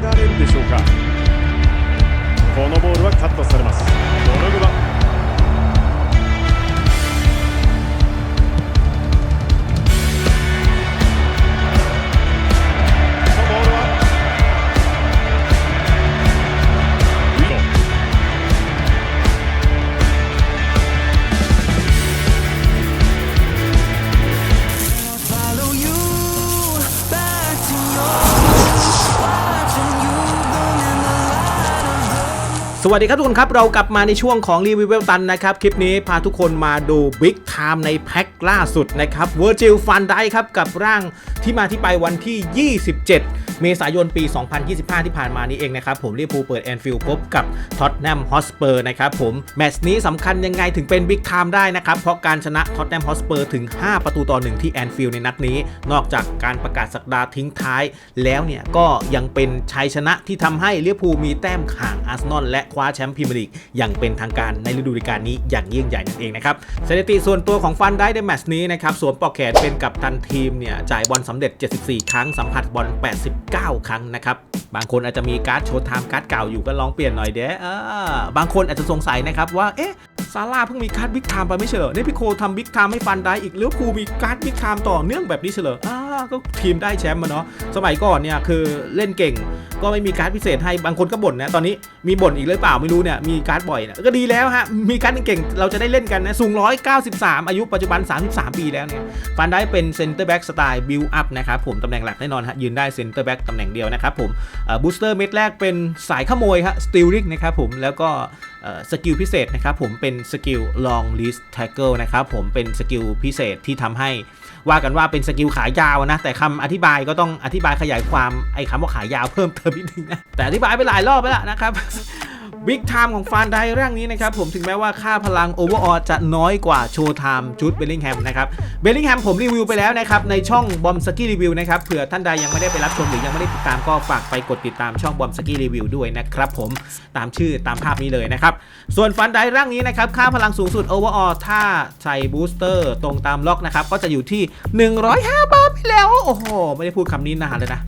られるでしょうか。このボールはカットされます。ドログバ。 สวัสดีครับทุกคนครับ เรากลับมาในช่วงของรีวิวเวลตันนะครับ คลิปนี้พาทุกคนมาดูบิ๊กไทม์ในแพ็คล่าสุดนะครับเวอร์จิลฟันได้ครับ กับร่างที่มาที่ไปวันที่ 27 เมษายนปี 2025 ที่ผ่านมานี้เองนะครับผมลิเวอร์พูลเปิดแอนฟิลด์พบกับท็อตแนมฮอสเปอร์นะครับผมแมตช์นี้สำคัญยังไงถึงเป็นบิ๊กไทม์ได้นะครับ เพราะการชนะท็อตแนมฮอสเปอร์ถึง 5 ประตูต่อ 1 ที่แอนฟิลด์ในนัดนี้ นอกจากการประกาศสักดาทิ้งท้าย แล้วเนี่ยก็ยังเป็นชัยชนะที่ทำให้ลิเวอร์พูลมีแต้มห่างอาร์เซนอลและคว้าแชมป์พรีเมียร์ลีกอย่างเป็นทางการในฤดูกาลนี้อย่างยิ่งใหญ่นั่นเองนะครับสถิติส่วนตัวของฟันได้ในแมตช์นี้นะครับสวมปลอกแขนเป็นกับตันทีมเนี่ยจ่ายบอลสำเร็จ 74 ครั้งสัมผัสบอล9 ครั้งนะครับ บางคนอาจจะมีการ์ดโชว์ไทม์การ์ดเก่าอยู่ก็ลองเปลี่ยนหน่อยเด้อบางคนอาจจะสงสัยนะครับว่า เอ๊ะ ซาร่าเพิ่งมีการ์ดบิ๊กไทม์ไปไม่เฉลยเนี่พี่โคทำบิ๊กไทม์ให้ฟันได้อีกแล้วครูมีการ์ดบิ๊กไทม์ต่อเนื่องแบบนี้เฉลยอ่าก็ทีมได้แชมป์มาเนาะสมัยก่อนเนี่ยคือเล่นเก่ง ก็ไม่มีการ์ดพิเศษให้บางคนก็บ่นนะตอนนี้มีบ่นอีกหรือเปล่าไม่รู้เนี่ยมีการ์ดบ่อยนะก็ดีแล้วฮะมีการ์ดเก่งเราจะได้เล่นกันนะสูง 193 อายุปัจจุบัน 33 ปีแล้วเนี่ยฟันได้เป็นเซนเตอร์แบ็กสไตล์บิลอัพนะครับผมตำแหน่งหลักแน่นอนฮะยืนได้เซนเตอร์แบ็กตำแหน่งเดียวนะครับผมบูสเตอร์เม็ดแรกเป็นสายขโมยฮะสติลริกนะครับผมแล้วก็สกิลพิเศษนะครับผมเป็นสกิลลองลิสแท็กเกิลนะครับผมเป็นสกิลพิเศษที่ทำให้ ว่ากันว่าเป็นสกิลขายาวนะ แต่คำอธิบายก็ต้องอธิบายขยายความไอ้คำว่าขายาวเพิ่มเติมนิดนึงนะแต่อธิบายไปหลายรอบไปแล้วนะครับ บิ๊กไทม์ของฟานไดร่างนี้นะครับผมถึงแม้ว่าค่าพลังโอเวอร์ออจะน้อยกว่าโชว์ไทม์ชุดเบลลิงแฮมนะครับเบลลิงแฮมผมรีวิวไปแล้วนะครับในช่องบอมสกี้รีวิวนะครับเผื่อท่านใดยังไม่ได้ไปรับชมหรือยังไม่ได้ติดตามก็ฝากไปกดติดตามช่องบอมสกี้รีวิวด้วยนะครับผมตามชื่อตามภาพนี้เลยนะครับส่วนฟันไดร่างนี้นะครับค่าพลังสูงสุดโอเวอร์ออถ้าใส่บูสเตอร์ตรงตามล็อกนะครับก็จะอยู่ที่ 105บาทไปแล้วโอ้โหไม่ได้พูดคำนี้นานเลยนะ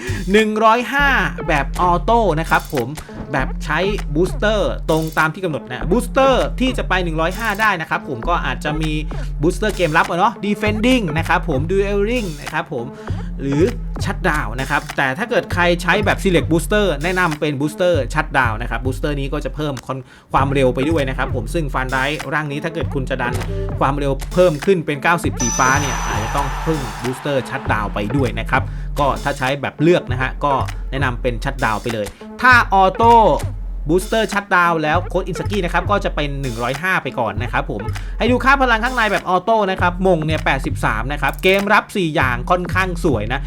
105 แบบออโต้นะครับผมแบบใช้บูสเตอร์ตรงตามที่กำหนดนะบูสเตอร์ที่จะไป 105 ได้นะครับผมก็อาจจะมีบูสเตอร์เกมรับเนาะ defending นะครับผม dueling นะครับผมหรือชัดดาวนะครับ แต่ถ้าเกิดใครใช้แบบ select booster แนะนำเป็นบูสเตอร์ชัดดาวนะครับบูสเตอร์นี้ก็จะเพิ่มความเร็วไปด้วยนะครับผมซึ่งฟันได้ร่างนี้ถ้าเกิดคุณจะดันความเร็วเพิ่มขึ้นเป็น 90 สีฟ้าเนี่ยอาจจะต้องเพิ่มบูสเตอร์ชัดดาวไปด้วยนะครับ ก็ถ้าใช้แบบเลือกนะฮะก็แนะนำเป็นชัดดาวไปเลย ถ้าออโต้ บูสเตอร์ชัดดาวแล้วโค้ดอินสกี้นะครับก็จะเป็น 105 ไปก่อนนะครับผม ให้ดูค่าพลังข้างในแบบออโต้นะครับมงเนี่ย83 นะครับ เกมรับ 4 อย่างค่อนข้างสวยนะ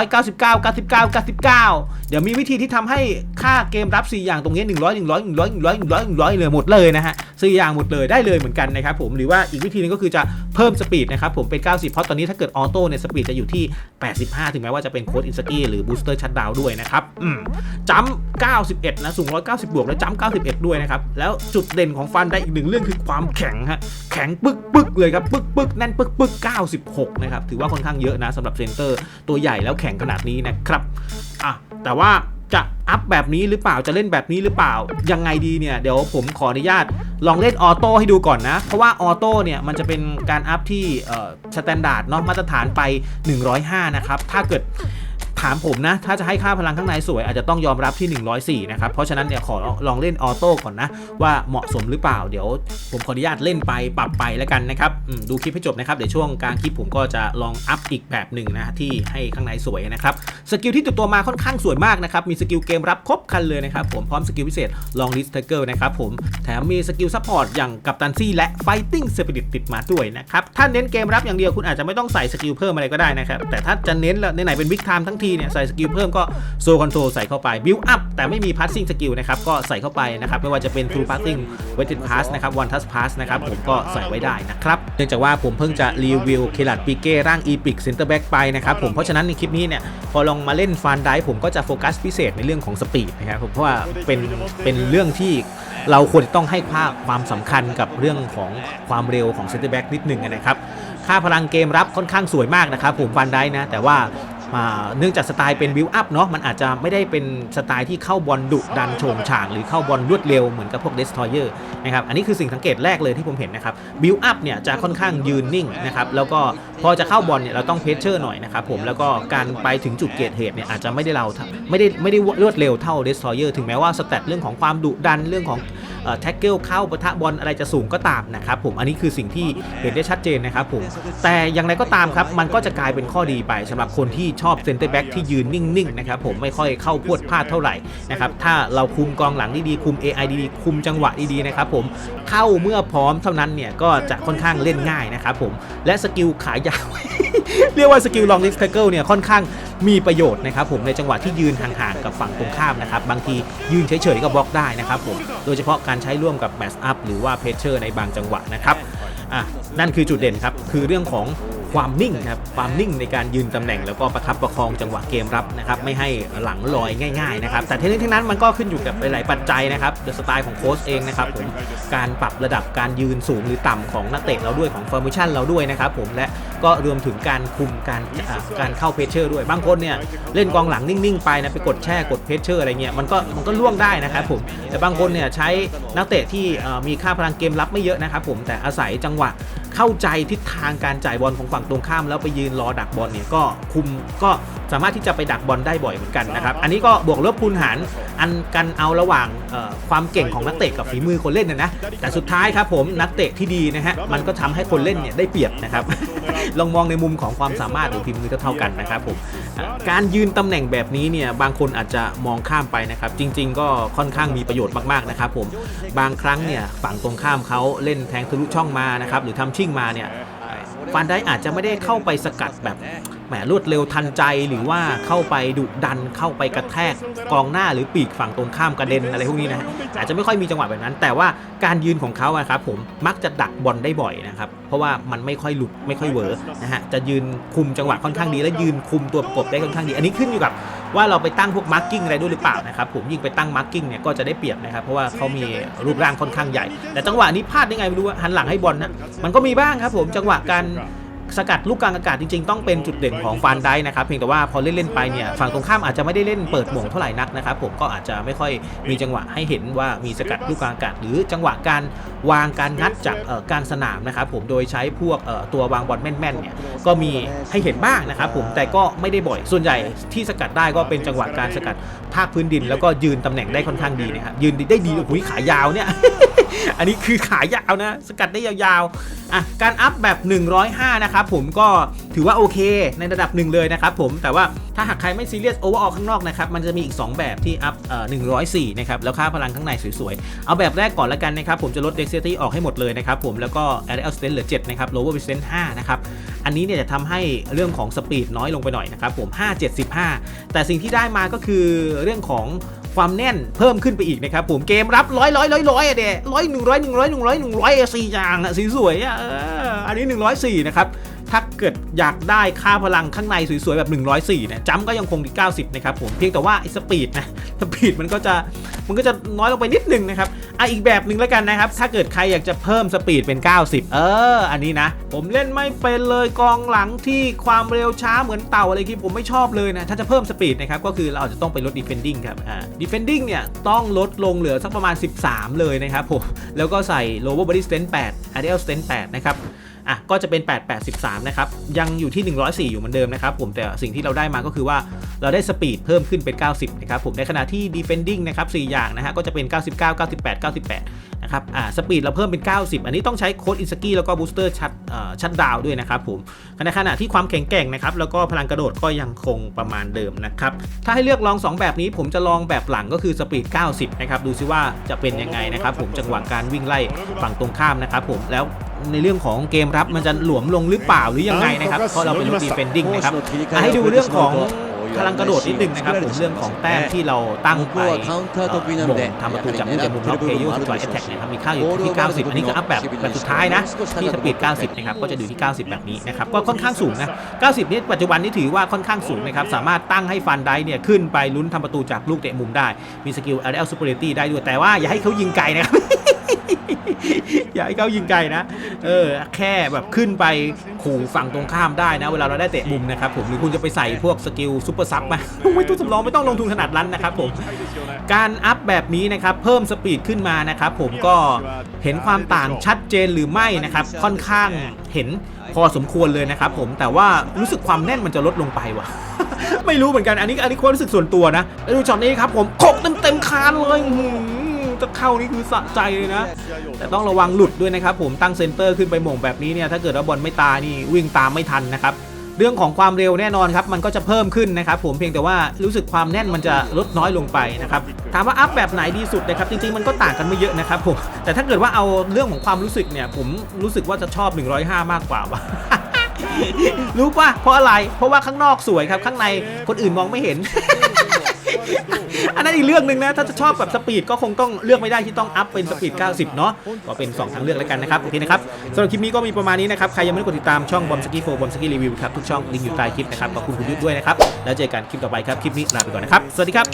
199 99 99 เดี๋ยวมีวิธีที่ทำให้ค่าเกมรับ 4 อย่างตรงนี้ 100 100 100 100 100 100เลยหมดเลยนะฮะ4อย่างหมดเลยได้เลยเหมือนกันนะครับผมหรือว่าอีกวิธีนึงก็คือจะเพิ่มสปีดนะครับผมเป็น 90 เพราะตอนนี้ถ้าเกิดออโต้เนี่ยสปีดจะอยู่ที่ 85 ถึงแม้ว่าจะเป็นโค้ดอินสกี้หรือบูสเตอร์ชัดดาวด้วยนะครับจัมป์91 นะสูง190บวกแล้วจัมป์91 ด้วยนะครับ แล้วจุดเด่นของฟันได้อีกหนึ่งเรื่องคือความแข็งฮะ แข็งปึกปึกเลยครับ ปึกปึกแน่นปึกปึก96 นะครับ ถือว่าค่อนข้างเยอะนะสำหรับเซนเตอร์ ตัวใหญ่แล้วแข็งขนาดนี้นะครับ อะ แต่ว่าจะอัพแบบนี้หรือเปล่าจะเล่นแบบนี้หรือเปล่า ยังไงดีเนี่ย เดี๋ยวผมขออนุญาตลองเล่นออโต้ให้ดูก่อนนะ เพราะว่าออโต้เนี่ย มันจะเป็นการอัพที่สแตนดาร์ดเนาะมาตรฐานไป 105 นะครับ ถ้าเกิด ถามผมนะ ถ้าจะให้ค่าพลังข้างในสวยอาจจะต้องยอมรับที่ 104 นะครับ เพราะฉะนั้นเนี่ยขอลองเล่นออโต้ก่อนนะ ว่าเหมาะสมหรือเปล่าเดี๋ยว ผมขออนุญาตเล่นไปปรับไปแล้วกันนะครับดูคลิปให้จบนะครับเดี๋ยวช่วงกลางคลิปผมก็จะลองอัพอีกแบบหนึ่งนะที่ให้ข้างในสวยนะครับสกิลที่ติดตัวมาค่อนข้างสวยมากนะครับมีสกิลเกมรับครบคันเลยนะครับผมพร้อมสกิลพิเศษ Long List Tackle นะครับผมแถมมีสกิลซัพพอร์ตอย่างกัปตันซี่และ Fighting Spirit ติดมาด้วยนะครับถ้าเน้นเกมรับอย่างเดียวคุณอาจจะไม่ต้องใส่สกิลเพิ่มอะไรก็ได้นะครับแต่ถ้าจะเน้นแล้วไหนเป็น Big Time ทั้งทีเนี่ยใส่สกิลเพิ่มก็โซคอนโทรใส่เข้าไป Build Up แต่ไม่มี Passing สกิลนะครับก็ใส่เข้าไปนะครับไม่ว่าจะเป็น True Passing Weighted Pass นะครับ One Touch Pass นะครับผมก็ใส่ไว้ได้นะครับเนื่องจากว่าผมเพิ่งจะรีวิวเคลัดปิเก้ร่าง Epic Center Back ไปนะครับผมเพราะฉะนั้นในคลิปนี้เนี่ยพอลองมาเล่นฟันได้ผมก็จะโฟกัสพิเศษในเรื่องของสปีดนะครับผมเพราะว่าเป็นเป็นเรื่องที่เราควรจะต้องให้ภาคความสำคัญกับเรื่องของความเร็วของเซนเตอร์แบ็กนิดหนึ่งนะครับค่าพลังเกมรับค่อนข้างสวยมากนะครับผมฟันได้นะแต่ว่า เนื่องจากสไตล์เป็นบิวอัพเนาะมันอาจจะไม่ได้เป็นสไตล์ที่เข้าบอลดุดันโฉงฉางหรือเข้าบอลรวดเร็วเหมือนกับพวก Destroyer นะครับอันนี้คือสิ่งสังเกตแรกเลยที่ผมเห็นนะครับบิวอัพเนี่ยจะค่อนข้างยืนนิ่งนะครับแล้วก็พอจะเข้าบอลเนี่ยเราต้องเพชเชอร์หน่อยนะครับผมแล้วก็การไปถึงจุดเกิดเหตุเนี่ยอาจจะไม่ได้เราไม่ได้ไม่ได้รวดเร็วเท่า Destroyer ถึงแม้ว่าสแตทเรื่องของความดุดันเรื่องของ แท็กเกิลเข้าปะทะบอลอะไรจะสูงก็ตามนะครับผมอันนี้คือสิ่งที่เห็นได้ชัดเจนนะครับผมแต่อย่างไรก็ตามครับมันก็จะกลายเป็นข้อดีไปสำหรับคนที่ชอบเซนเตอร์แบ็กที่ยืนนิ่งๆนะครับผมไม่ค่อยเข้าพวดพลาดเท่าไหร่นะครับถ้าเราคุมกองหลังดีๆคุม AI ดีๆคุมจังหวะดีๆนะครับผมเข้าเมื่อพร้อมเท่านั้นเนี่ยก็จะค่อนข้างเล่นง่ายนะครับผมและสกิลขายาวเรียกว่าสกิลลองลิฟต์ไทเกิลเนี่ยค่อนข้างมีประโยชน์นะครับผมในจังหวะที่ยืนห่างๆกับฝั่งตรงข้ามนะครับบางทียืนเฉยๆก็บล็อกได้นะครับผมโดยเฉพาะการใช้ร่วมกับแมสอัพหรือว่าเพชเชอร์ในบางจังหวะนะครับอะนั่นคือจุดเด่นครับ คือเรื่องของ ความนิ่งครับความนิ่งในการยืนตำแหน่งแล้วก็ประคับประคองจังหวะเกมรับนะครับไม่ให้หลังลอยง่ายๆนะครับแต่ทั้งนี้ทั้งนั้นมันก็ขึ้นอยู่กับหลายๆปัจจัยนะครับสไตล์ของโค้ชเองนะครับผมการปรับระดับการยืนสูงหรือต่ำของนักเตะเราด้วยของฟอร์มชั่นเราด้วยนะครับผมและก็รวมถึงการคุมการการเข้าเพชเชอร์ด้วยบางคนเนี่ยเล่นกองหลังนิ่งๆไปนะไปกดแช่กดเพชเชอร์อะไรเงี้ยมันก็มันก็ล่วงได้นะครับผมแต่บางคนเนี่ยใช้นักเตะที่มีค่าพลังเกมรับไม่เยอะนะครับผมแต่อาศัยจังหวะ เข้าใจทิศทางการจ่ายบอลของฝั่งตรงข้าม แล้วไปยืนรอดักบอลเนี่ยก็คุมก็ สามารถที่จะไปดักบอลได้บ่อยเหมือนกันนะครับ อันนี้ก็บวกลบคูณหารอันกันเอาระหว่างความเก่งของนักเตะกับฝีมือคนเล่นนะนะแต่สุดท้ายครับผมนักเตะที่ดีนะฮะมันก็ทำให้คนเล่นเนี่ยได้เปรียบนะครับ ลองมองในมุมของความสามารถหรือฝีมือเท่ากันนะครับผมการยืนตำแหน่งแบบนี้เนี่ยบางคนอาจจะมองข้ามไปนะครับ จริง ๆ ก็ค่อนข้างมีประโยชน์มากๆนะครับผมบางครั้งเนี่ยฝั่งตรงข้ามเขาเล่นแทงทะลุช่องมานะครับหรือทำชิ่งมาเนี่ยฟันได้อาจจะไม่ได้เข้าไปสกัดแบบ แหมรวดเร็วทันใจหรือว่าเข้าไปดุดันเข้าไปกระแทกกองหน้าหรือปีกฝั่งตรงข้ามกระเด็นอะไรพวกนี้นะฮะอาจจะไม่ค่อยมีจังหวะแบบนั้น แต่ว่าการยืนของเขาครับผมมักจะดักบอลได้บ่อยนะครับเพราะว่ามันไม่ค่อยหลุดไม่ค่อยเวอร์นะฮะจะยืนคุมจังหวะค่อนข้างดี และยืนคุมตัวประกบได้ค่อนข้างดี อันนี้ขึ้นอยู่กับว่าเราไปตั้งพวกมาร์กิ้งอะไรด้วยหรือเปล่านะครับผมยิ่งไปตั้งมาร์กิ้งเนี่ยก็จะได้เปรียบนะครับเพราะว่าเขามีรูปร่างค่อนข้างใหญ่ แต่จังหวะนี้พลาดได้ไงไม่รู้ว่าหันหลังให้บอลนะมันก็มีบ้างครับผมจังหวะการ สกัดลูกกลางอากาศจริงๆ ต้องเป็นจุดเด่นของฟานได้นะครับ เพียงแต่ว่าพอเล่นๆไปเนี่ยฝั่งตรงข้ามอาจจะไม่ได้เล่นเปิดหม่งเท่าไหร่นักนะครับผมก็อาจจะไม่ค่อยมีจังหวะให้เห็นว่ามีสกัดลูกกลางอากาศ หรือจังหวะการวางการงัดจากกลางสนามนะครับผมโดยใช้พวกตัววางบอลแม่นๆเนี่ยก็มีให้เห็นบ้างนะครับผมแต่ก็ไม่ได้บ่อย ส่วนใหญ่ที่สกัดได้ก็เป็นจังหวะการสกัดภาคพื้นดิน แล้วก็ยืนตำแหน่งได้ค่อนข้างดีนะครับยืนได้ดีโอ้โหขายาวเนี่ยอันนี้คือขายาวนะ สกัดได้ยาวๆอะการอัพแบบ 105นะครับผมก็ถือว่าโอเคในระดับหนึ่งเลยนะครับผมแต่ว่าถ้าหากใครไม่ซีเรียสโอเวอร์ออข้างนอกนะครับมันจะมีอีก 2 แบบที่อัพเอ่อ104นะครับแล้วค่าพลังข้างในสวยๆ เอาแบบแรกก่อนละกันนะครับผมจะลด dexterity ออกให้หมดเลยนะครับผมแล้วก็ aerial strength เหลือ7นะครับ lower resistance 5นะครับอันนี้เนี่ยจะทำให้เรื่องของสปีดน้อยลงไปหน่อยนะครับผม5 75 แต่สิ่งที่ได้มาก็คือเรื่องของความแน่นเพิ่มขึ้นไปอีกนะครับผมเกมรับร้อยร้อยร้อยร้อยอะเดร้อยหนึ่งร้อยหนึ่งร้อยหนึ่งร้อยหนึ่งร้อยสี่อย่างอะสีสวยอะอันนี้104นะครับ ถ้าเกิดอยากได้ค่าพลังข้างในสวยๆ แบบ 104เนี่ยจัมก็ยังคงที่ 90 นะครับผม เพียงแต่ว่าไอ้สปีดนะ สปีดมันก็จะมันก็จะน้อยลงไปนิดนึงนะครับอะอีกแบบหนึ่งแล้วกันนะครับ ถ้าเกิดใครอยากจะเพิ่มสปีดเป็น 90 เออ อันนี้นะ ผมเล่นไม่เป็นเลยกองหลังที่ความเร็วช้าเหมือนเต่าอะไรที่ผมไม่ชอบเลยนะ ถ้าจะเพิ่มสปีดนะครับ ก็คือเราอาจจะต้องไปลด defending ครับ อ่า defending เนี่ยต้องลดลงเหลือสักประมาณ 13 เลยนะครับผม แล้วก็ใส่ lower body strength 8 aerial strength 8 นะครับ อะก็จะเป็น 883นะครับ ยังอยู่ที่ 104 อยู่เหมือนเดิมนะครับผมแต่สิ่งที่เราได้มาก็คือว่าเราได้สปีดเพิ่มขึ้นเป็น 90 นะครับผมในขณะที่ defending นะครับ 4 อย่างนะฮะก็จะเป็น 99 98 98 นะครับอ่าสปีดเราเพิ่มเป็น 90 อันนี้ต้องใช้โค้ดอินสกี้แล้วก็บูสเตอร์ชัดเอ่อชัดดาวด้วยนะครับผมในขณะที่ความแข็งแกร่งนะครับแล้วก็พลังกระโดดก็ยังคงประมาณเดิมนะครับถ้าให้เลือกลอง 2 แบบนี้ผมจะลองแบบหลังก็คือสปีด 90 นะครับดูซิว่าจะเป็นยังไงนะครับผมจังหวะการวิ่งไล่ฝั่งตรงข้ามนะครับผมแล้ว ในเรื่องของเกมรับมันจะหลวมลงหรือเปล่าหรือยังไงนะครับ เพราะเราเป็นลูกดีเฟนดิ้งนะครับอะให้ดูเรื่องของพลังกระโดดนิดนึงนะครับผมเรื่องของแต้มที่เราตั้งไปเอ่อบ่งทำประตูจากลูกเตะมุมล็อกเพย์ยูสุดกว่าเอฟแท็กเนี่ยครับมีค่าอยู่ที่ 90 อันนี้ก็อัพแบบแบบสุดท้ายนะที่สปีด 90 นะครับก็จะอยู่ที่ 90 แบบนี้นะครับก็ค่อนข้างสูงนะ 90 นี่ปัจจุบันนี้ถือว่าค่อนข้างสูงนะครับสามารถตั้งให้ฟันได้เนี่ยขึ้นไปลุ้นทำประตูจากลูกเตะมุมได้มีสกิล aerial superiority ได้ด้วยแต่ว่าอย่าให้เขายิงไกลนะครับ อย่าให้เขายิงไกลนะ เออ แค่แบบขึ้นไปขู่ฝั่งตรงข้ามได้นะ เวลาเราได้เตะมุมนะครับผมหรือคุณจะไปใส่พวกสกิลซูเปอร์ซับมาไม่ต้องสำรองไม่ต้องลงทุนขนาดนั้นนะครับผมการอัพแบบนี้นะครับเพิ่มสปีดขึ้นมานะครับผมก็เห็นความต่างชัดเจนหรือไม่นะครับค่อนข้างเห็นพอสมควรเลยนะครับผมแต่ว่ารู้สึกความแน่นมันจะลดลงไปว่ะ ไม่รู้เหมือนกันอันนี้อันนี้ความรู้สึกส่วนตัวนะดูช็อตนี้ครับผมโขกเต็มเต็มคานเลยหือ จะเข้านี่คือสะใจเลยนะ แต่ต้องระวังหลุดด้วยนะครับผมตั้งเซนเตอร์ขึ้นไปหม่งแบบนี้เนี่ยถ้าเกิดว่าบอลไม่ตายนี่วิ่งตามไม่ทันนะครับเรื่องของความเร็วแน่นอนครับมันก็จะเพิ่มขึ้นนะครับผมเพียงแต่ว่ารู้สึกความแน่นมันจะลดน้อยลงไปนะครับถามว่าอัพแบบไหนดีสุดนะครับจริงๆมันก็ต่างกันไม่เยอะนะครับผมแต่ถ้าเกิดว่าเอาเรื่องของความรู้สึกเนี่ยผมรู้สึกว่าจะชอบ 105 มากกว่าว่ะรู้ป่ะเพราะอะไร เพราะว่าข้างนอกสวยครับ ข้างในคนอื่นมองไม่เห็น อันนั้นอีกเรื่องหนึ่งนะ ถ้าจะชอบแบบสปีดก็คงต้องเลือกไม่ได้ที่ต้องอัพเป็นสปีด 90 เนาะก็เป็น 2 ทางเลือกแล้วกันนะครับโอเคนะครับสำหรับคลิปนี้ก็มีประมาณนี้นะครับ ใครยังไม่ได้กดติดตามช่องบอมสกี้โฟบอมสกี้รีวิวครับ ทุกช่องลิงก์อยู่ใต้คลิปนะครับขอบคุณคุณยุทธด้วยนะครับแล้วเจอกันคลิปต่อไปครับคลิปนี้ลาไปก่อนนะครับสวัสดีครับ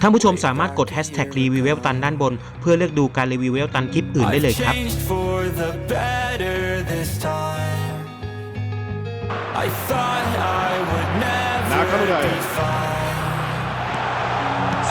ท่านผู้ชมสามารถกด hashtag รีวิวเวลตันด้านบน เพื่อเลือกดูการรีวิวเวลตันคลิปอื่นได้เลยครับ I've changed for the better this time. I thought I would never Nakamura. be fine.